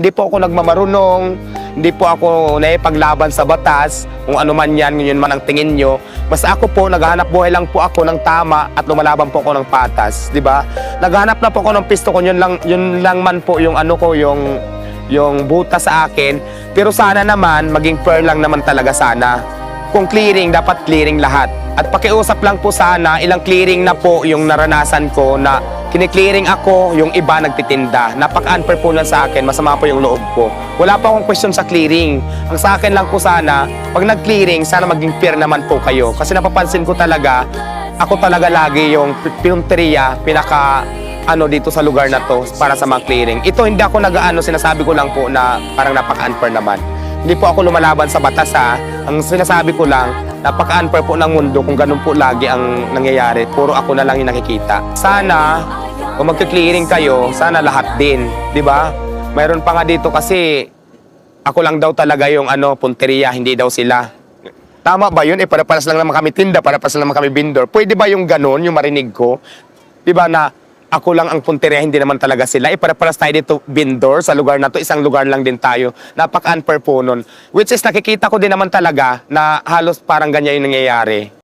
Hindi po ako nagmamarunong, hindi po ako naipaglaban sa batas, kung ano man yan, yun man ang tingin nyo. Basta ako po, naghahanap buhay lang po ako ng tama at lumalaban po ako ng patas, di ba? Naghahanap na po ako ng pisto ko, yun lang, yun lang man po yung ano ko, yung, yung buta sa akin. Pero sana naman, maging fair lang naman talaga sana. Kung clearing, dapat clearing lahat. At pakiusap lang po sana, ilang clearing na po yung naranasan ko na kiniklearing ako, yung iba nagtitinda. Napaka-unfair po lang sa akin, masama po yung loob ko. Wala pa akong question sa clearing. Ang sa akin lang po sana, pag nag-clearing, sana maging fair naman po kayo. Kasi napapansin ko talaga, ako talaga lagi yung pi- pinunteriya, pinaka ano dito sa lugar na to para sa mga clearing. Ito hindi ako nag-ano, sinasabi ko lang po na parang napaka-unfair naman. Hindi po ako lumalaban sa batas ha. Ang sinasabi ko lang, napaka-unfair po ng mundo kung ganun po lagi ang nangyayari. Puro ako na lang yung nakikita. Sana, kung magka-clearing kayo, sana lahat din. di ba? Mayroon pa nga dito kasi ako lang daw talaga yung ano, punteriya, hindi daw sila. Tama ba yun? Eh, para-paras lang naman kami tinda, para-paras lang naman kami vendor. Pwede ba yung ganun, yung marinig ko? Di ba na ako lang ang punteriya, hindi naman talaga sila. Eh, para-paras tayo dito vendor sa lugar na to, isang lugar lang din tayo. Napaka-unfair po nun. Which is nakikita ko din naman talaga na halos parang ganyan yung nangyayari.